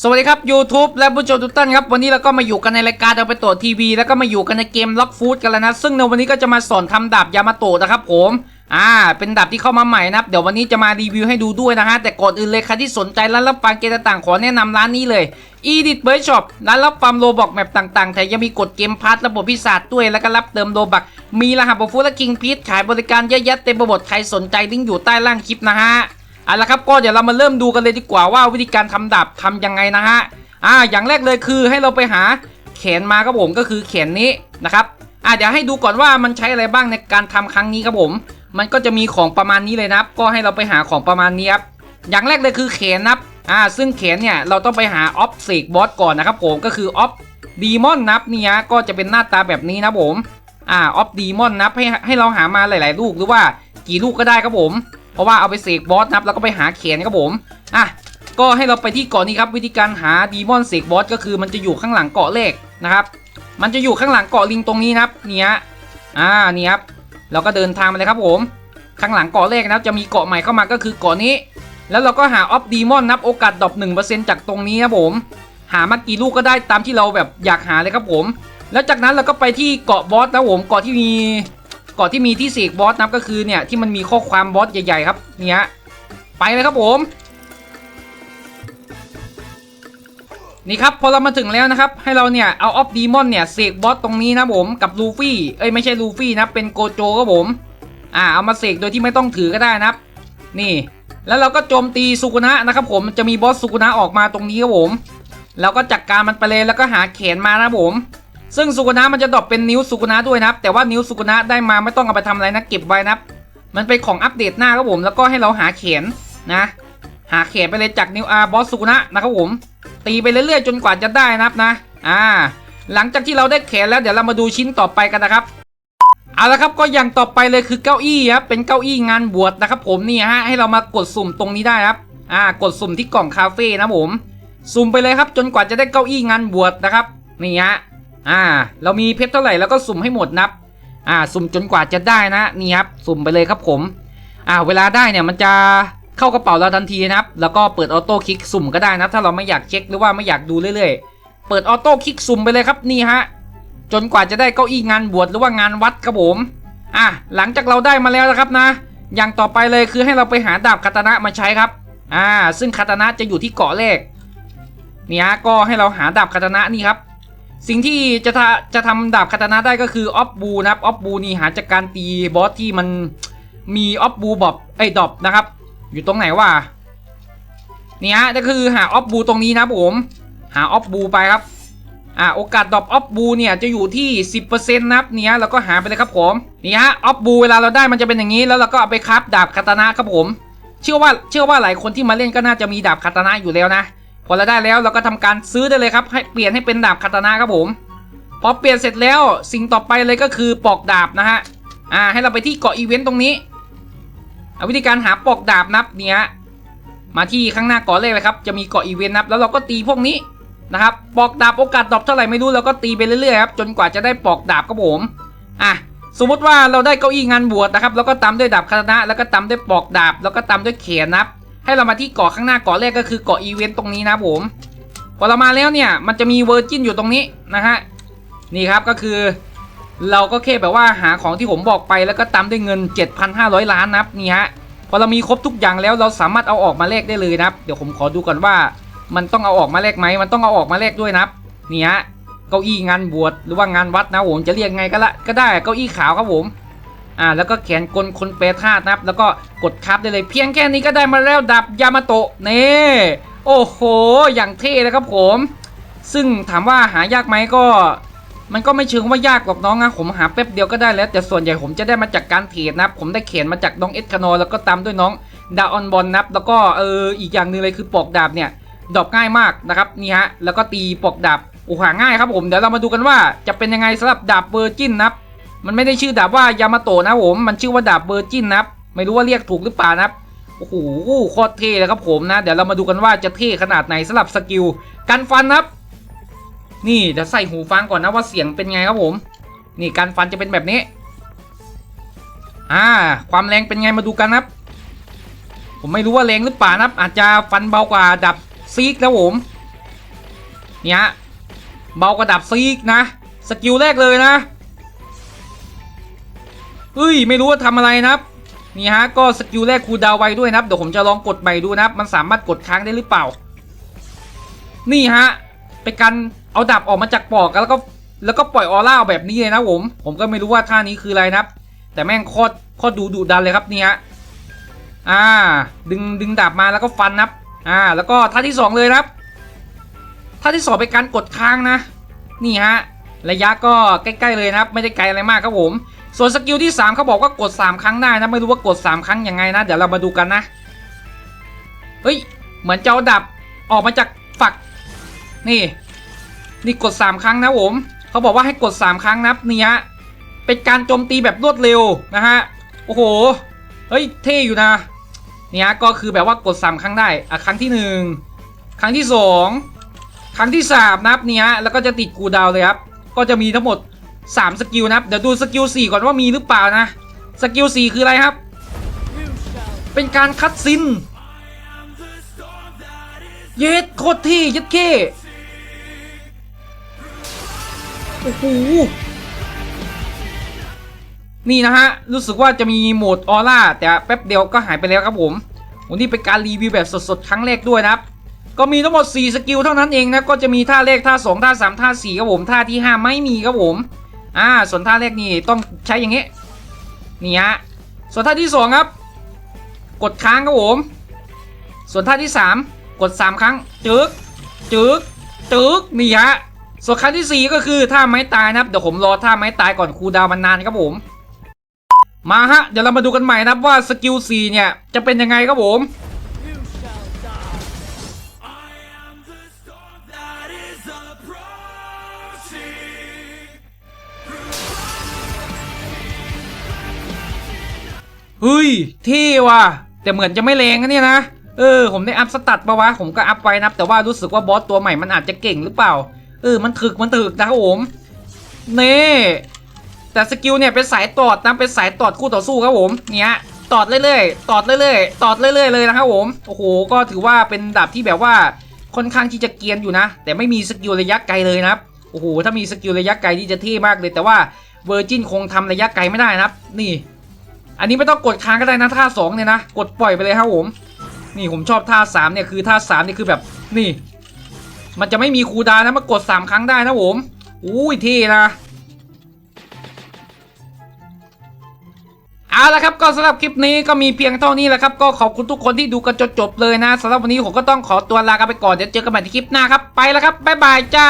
สวัสดีครับ YouTube และผู้ชมทุกท่านครับ วันนี้เราก็มาอยู่กันในรายการเอาไปโตทีวี แล้วก็มาอยู่กันในเกมล็อกฟูดกันแล้วนะ ซึ่งในวันนี้ก็จะมาสอนทำดาบยามาโตะนะครับผมอ่า เป็นดาบที่เข้ามาใหม่นะครับ เดี๋ยววันนี้จะมารีวิวให้ดูด้วยนะฮะ แต่ก่อนอื่นเลยใครที่สนใจร้านรับฟังเกมต่างๆ ขอแนะนำร้านนี้เลย Edit b i r d Shop ร้านรับฟังโลบอกแมปต่างๆ แถมยังมีกดเกมพาร์ทระบบพิศาจด้วย แล้วก็รับเติมโลบัก มีรหัสบฟูและคิงพีทขายบริการเยอะแยะเต็มไปหมด ใครสนใจลิงก์อยู่ใต้ล่างคลิปนะฮะ เอาละครับก็เดี๋ยวเรามาเริ่มดูกันเลยดีกว่าว่าวิธีการทำดาบทำยังไงนะฮะอ่าอย่างแรกเลยคือให้เราไปหาแขนมาครับผมก็คือแขนนี้นะครับอ่าเดี๋ยวให้ดูก่อนว่ามันใช้อะไรบ้างในการทำครั้งนี้ครับผม มันก็จะมีของประมาณนี้เลยนะครับ ก็ให้เราไปหาของประมาณนี้ครับอย่างแรกเลยคือแขนนะครับอ่าซึ่งแขนเนี่ยเราต้องไปหาออฟเซกบอสก่อนนะครับผมก็คือออฟดีมอนนับเนี่ยก็จะเป็นหน้าตาแบบนี้นะผมอ่าออฟดีมอนนับให้ให้เราหามาหลาย ๆ ลูกหรือว่ากี่ลูกก็ได้ครับผม เพราะว่าเอาไปเสกบอสนับแล้วก็ไปหาแขนครับผมอะก็ให้เราไปที่เกาะนี้ครับวิธีการหาดีมอนเสกบอสก็คือมันจะอยู่ข้างหลังเกาะเลขนะครับมันจะอยู่ข้างหลังเกาะลิงตรงนี้นะครับเนี่ยอ่านี่ครับเราก็เดินทางมาเลยครับผม ข้างหลังเกาะเลขนะครับจะมีเกาะใหม่เข้ามาก็คือเกาะนี้ แล้วเราก็หาออฟดีมอนนับโอกาสดรอป1%จากตรงนี้ครับผม หามากี่ลูกก็ได้ตามที่เราแบบอยากหาเลยครับผม แล้วจากนั้นเราก็ไปที่เกาะบอสนะผมเกาะที่มี เกาะที่มีที่เสกบอสนับก็คือเนี่ยที่มันมีข้อความบอสใหญ่ๆครับเนี่ยไปเลยครับผมนี่ครับพอเรามาถึงแล้วนะครับ ให้เราเนี่ยเอาออฟดีมอนเนี่ยเสกบอสตรงนี้นะผมกับลูฟี่เอ้ยไม่ใช่ลูฟี่นะเป็นโกโจครับผม อ่าเอามาเสกโดยที่ไม่ต้องถือก็ได้นะครับ นี่ แล้วเราก็โจมตีสุกุนะนะครับผมจะมีบอสสุกุนะออกมาตรงนี้ครับผม เราก็จัดกการมันไปเลยแล้วก็หาแขนมานะผม ซึ่งสุกุนะมันจะดรอปเป็นนิ้วสุกุนะด้วยนะครับแต่ว่านิ้วสุกุนะได้มาไม่ต้องเอาไปทำอะไรนะเก็บไว้นะครับมันเป็นของอัปเดตหน้าครับผมแล้วก็ให้เราหาแขนนะ หาแขนไปเลยจากนิวอาร์บอสสุกุนะนะครับผม ตีไปเรื่อยๆ จนกว่าจะได้นะครับนะอ่าหลังจากที่เราได้แขนแล้วเดี๋ยวเรามาดูชิ้นต่อไปกันนะครับเอาละครับก็อย่างต่อไปเลยคือเก้าอี้ครับเป็นเก้าอี้งานบวชนะครับผมนี่ฮะให้เรามากดสุ่มตรงนี้ได้ครับอ่ากดสุ่มที่กล่องคาเฟ่นะผมสุ่มไปเลยครับจนกว่าจะได้เก้าอี้งานบวชนะครับนี่ฮะ อ่า เรามีเพชรเท่าไหร่แล้วก็สุ่มให้หมดนับ อ่า สุ่มจนกว่าจะได้นะนี่ครับ สุ่มไปเลยครับผม อ่า เวลาได้เนี่ยมันจะเข้ากระเป๋าเราทันทีนะครับ แล้วก็เปิดออโต้คลิกสุ่มก็ได้นะ ถ้าเราไม่อยากเช็คหรือว่าไม่อยากดูเรื่อยๆ เปิดออโต้คลิกสุ่มไปเลยครับนี่ฮะ จนกว่าจะได้เก้าอี้งานบวชหรือว่างานวัดครับผม อะ หลังจากเราได้มาแล้วนะครับนะ อย่างต่อไปเลยคือให้เราไปหาดาบคาตานะมาใช้ครับ อ่า ซึ่งคาตานะจะอยู่ที่เกาะเลขเนี่ยก็ให้เราหาดาบคาตานะนี่ครับ สิ่งที่จะทะจะทำดาบคาตานะได้ก็คือออฟบูนะครับออฟบูนี่หาจากการตีบอสที่มันมีออฟบูบอบไอ้ดอบนะครับ อยู่ตรงไหนวะเนี่ยก็คือหาออฟบูตรงนี้นะผมหาออฟบูไปครับอ่าโอกาสดรอปออฟบูเนี่ยจะอยู่ที่ 10%นะครับเนี่ยเราก็หาไปเลยครับผมนี่ฮะออฟบูเวลาเราได้มันจะเป็นอย่างนี้แล้วเราก็เอาไปคราฟดาบคาตานะครับผม เชื่อว่าเชื่อว่าหลายคนที่มาเล่นก็น่าจะมีดาบคาตานะอยู่แล้วนะ พอเราได้แล้วเราก็ทำการซื้อได้เลยครับ ให้เปลี่ยนให้เป็นดาบคาตานะครับผม พอเปลี่ยนเสร็จแล้วสิ่งต่อไปเลยก็คือปอกดาบนะฮะ อ่า ให้เราไปที่เกาะอีเวนต์ตรงนี้วิธีการหาปอกดาบนับเนี่ยมาที่ข้างหน้าเกาะเลขเลยครับ จะมีเกาะอีเวนต์นับ แล้วเราก็ตีพวกนี้นะครับ ปอกดาบโอกาสดรอปเท่าไหร่ไม่รู้เราก็ตีไปเรื่อยๆครับ จนกว่าจะได้ปอกดาบครับผม อะ สมมติว่าเราได้เก้าอี้งานบวชนะครับ แล้วก็ตามด้วยดาบคาตานะ แล้วก็ตามด้วยปอกดาบ แล้วก็ตามด้วยเขียนนับ ให้เรามาที่เกาะข้างหน้าเกาะแรกก็คือเกาะอีเวนต์ตรงนี้นะผมพอเรามาแล้วเนี่ยมันจะมีเวอร์จินอยู่ตรงนี้นะฮะนี่ครับก็คือเราก็แค่แบบว่าหาของที่ผมบอกไปแล้วก็ตามด้วยเงิน 7,500 ล้านนับนี่ฮะพอเรามีครบทุกอย่างแล้วเราสามารถเอาออกมาแลกได้เลยนับเดี๋ยวผมขอดูก่อนว่า มันต้องเอาออกมาแลกไหมมันต้องเอาออกมาแลกด้วยนับนี่ฮะเก้าอี้งานบวชหรือว่างานวัดนะผมจะเรียกไงก็ละก็ได้เก้าอี้ขาวครับผม อ่าแล้วก็แขนกลคนแปรธาตุนะครับ แล้วก็กดคับได้เลยเพียงแค่นี้ก็ได้มาแล้วดับยามาโตะนี่โอ้โห อย่างเท่เลยครับผม ซึ่งถามว่าหายากไหมก็ มันก็ไม่เชิงว่ายากหรอกน้องนะผมหาแป๊บเดียวก็ได้แล้ว แต่ส่วนใหญ่ผมจะได้มาจากการเทรดนะครับ ผมได้เขียนมาจากน้องเอสคานอแล้วก็ตามด้วยน้องดาออนบอลนะครับ แล้วก็เอออีกอย่างหนึ่งเลยคือปอกดาบเนี่ยดอกง่ายมากนะครับนี่ฮะแล้วก็ตีปอกดาบโอ้หาง่ายครับผมเดี๋ยวเรามาดูกันว่าจะเป็นยังไงสำหรับดาบเวอร์จินนะครับ มันไม่ได้ชื่อดาบว่ายามาโตะนะผม มันชื่อว่าดาบเบอร์จินนะครับ ไม่รู้ว่าเรียกถูกหรือเปล่านะครับ โอ้โหโคตรเท่เลยครับผมนะ เดี๋ยวเรามาดูกันว่าจะเท่ขนาดไหนสำหรับสกิลกันฟันนะครับ นี่เดี๋ยวใส่หูฟังก่อนนะว่าเสียงเป็นไงครับผม นี่การฟันจะเป็นแบบนี้ อ่า ความแรงเป็นไงมาดูกันนะครับ ผมไม่รู้ว่าแรงหรือเปล่านะครับ อาจจะฟันเบากว่าดับซีกนะผม เนี่ยเบากระดับซีกนะ สกิลแรกเลยนะ เฮ้ยไม่รู้ว่าทำอะไรนะครับนี่ฮะก็สกิลแรกคูดาวไวด้วยนะครับเดี๋ยวผมจะลองกดใหม่ดูนะครับมันสามารถกดค้างได้หรือเปล่า นี่ฮะเป็นการเอาดับออกมาจากปอกแล้วก็แล้วก็ปล่อยออร่าแบบนี้เลยนะผม ผมก็ไม่รู้ว่าท่านี้คืออะไรนะครับ แต่แม่งโคตรโคตรดูดุดันเลยครับนี่ฮะอ่า ดึงดึงดาบมาแล้วก็ฟันนะครับ อ่า แล้วก็ท่าที่สองเลยครับท่าที่สองเป็นการกดค้างนะ นี่ฮะระยะก็ใกล้ ๆ เลยนะครับ ไม่ได้ไกลอะไรมากครับผม ส่วนสกิลที่ 3เขาบอกว่ากด 3 ครั้งได้นะ ไม่รู้ว่ากด 3 ครั้งยังไงนะ เดี๋ยวเรามาดูกันนะ เฮ้ย เหมือนเจ้าดับออกมาจากฝัก นี่ นี่กด 3 ครั้งนะผมเขาบอกว่าให้กด 3 ครั้งนับนี่ฮะเป็นการโจมตีแบบรวดเร็วนะฮะ โอ้โห เฮ้ย เท่อยู่นะ เนี่ฮะก็คือแบบว่ากด 3 ครั้งได้อะครั้งที่ 1 ครั้งที่ 2 ครั้งที่ 3 นับเนี่ยแล้วก็จะติดกูดาวเลยครับ ก็จะมีทั้งหมด 3 สกิลนะครับเดี๋ยวดูสกิล4ก่อนว่ามีหรือเปล่านะสกิล4คืออะไรครับ เป็นการคัดซินเย็ดโคตรที่ยัดเข้โอ้โหนี่นะฮะ รู้สึกว่าจะมีโหมดออร่าแต่แป๊บเดียวก็หายไปแล้วครับผมวันนี้เป็นการรีวิวแบบสดๆ ครั้งแรกด้วยนะครับ ก็มีทั้งหมด 4 สกิลเท่านั้นเองนะ ก็จะมีท่าแรกท่า 2 ท่า 3 ท่า 4 ครับผม ท่าที่ 5 ไม่มีครับผม อ่าส่วนท่าแรกนี่ต้องใช้อย่างเงี้ยนี่ฮะส่วนท่าที่2ครับ กดค้างครับผมส่วนท่าที่3กด3ครั้งจึกจึกจึกนี่ฮะส่วนครั้งที่ 4 ก็คือท่าไม้ตายนะครับเดี๋ยวผมรอท่าไม้ตายก่อนครูดาวมันนานครับผม มาฮะเดี๋ยวเรามาดูกันใหม่นะครับว่าสกิล4เนี่ยจะเป็นยังไงครับผม เฮ้ยเท่ว่ะ แต่เหมือนจะไม่แรงนะเนี่ยนะเออผมได้อัพสตัดปะวะผมก็อัพไว้นะแต่ว่ารู้สึกว่าบอสตัวใหม่มันอาจจะเก่งหรือเปล่า เออมันถึกมันถึกนะครับผมเน่แต่สกิลเนี่ยเป็นสายตอดนะเป็นสายตอดคู่ต่อสู้ครับผมเนี่ยตอดเรื่อยๆตอดเรื่อยๆตอดเรื่อยๆเลยนะครับผมโอ้โหก็ถือว่าเป็นดาบที่แบบว่าค่อนข้างที่จะเกียนอยู่นะ แต่ไม่มีสกิลระยะไกลเลยนะครับโอ้โหถ้ามีสกิลระยะไกลที่จะเท่มากเลย แต่ว่าเวอร์จินคงทำระยะไกลไม่ได้นะครับ นี่ อันนี้ไม่ต้องกดค้างก็ได้นะท่าสองเนี่ยนะกดปล่อยไปเลยครับผมนี่ผมชอบท่าสามเนี่ยคือท่าสามนี่คือแบบนี่ มันจะไม่มีคูดานะมากดสามครั้งได้นะผมอุ้ยเท่นะเอาละครับก็สำหรับคลิปนี้ก็มีเพียงเท่านี้แหละครับก็ขอบคุณทุกคนที่ดูกันจนจบเลยนะสำหรับวันนี้ผมก็ต้องขอตัวลากันไปก่อนเดี๋ยวเจอกันใหม่ที่คลิปหน้าครับไปแล้วครับบ๊ายบายจ้า